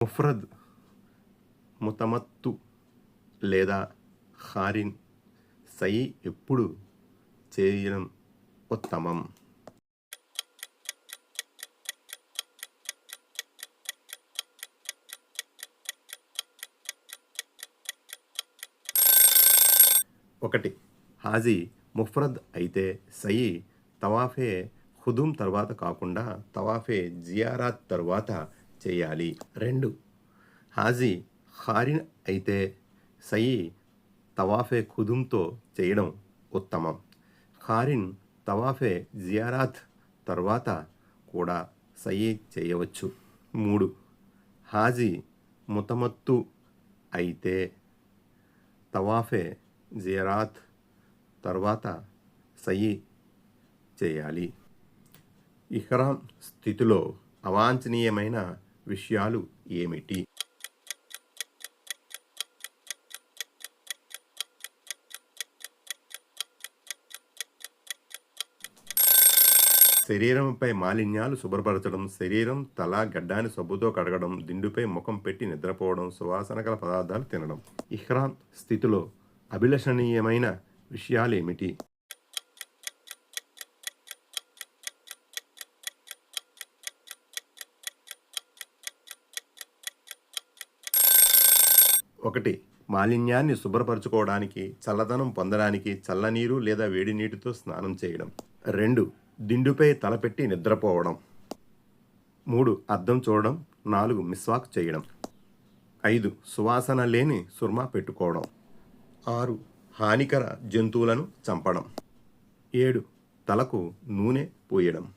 ముఫ్రద్ ముతమత్తు లేదా హారిన్ సై ఎప్పుడు చేయడం ఉత్తమం? ఒకటి హాజీ ముఫ్రద్ అయితే సయి తవాఫే హుదుం తర్వాత కాకుండా తవాఫే జియారాత్ తర్వాత చేయాలి. రెండు. హాజీ హారిన్ అయితే సయి తవాఫే ఖుదుంతో చేయడం ఉత్తమం. ఖారిన్ తవాఫే జియారాత్ తర్వాత కూడా సయి చేయవచ్చు. మూడు. హాజీ ముతమత్తు అయితే తవాఫే జియారాత్ తర్వాత సయి చేయాలి. ఇహ్రాం స్థితిలో అవాంఛనీయమైన విషయాలు ఏమిటి? శరీరంపై మాలిన్యాలు శుభ్రపరచడం శరీరం తల గడ్డాన్ని సబ్బుతో కడగడం దిండుపై ముఖం పెట్టి నిద్రపోవడం సువాసన గల పదార్థాలు తినడం. ఇహ్రాన్ స్థితిలో అభిలషణీయమైన విషయాలేమిటి? ఒకటి మాలిన్యాన్ని శుభ్రపరచుకోవడానికి చల్లదనం పొందడానికి చల్లనీరు లేదా వేడి నీటితో స్నానం చేయడం. రెండు దిండుపై తలపెట్టి నిద్రపోవడం. మూడు అద్దం చూడడం. నాలుగు మిస్వాక్ చేయడం. ఐదు సువాసన లేని సుర్మా పెట్టుకోవడం. ఆరు హానికర జంతువులను చంపడం. ఏడు తలకు నూనె పోయడం.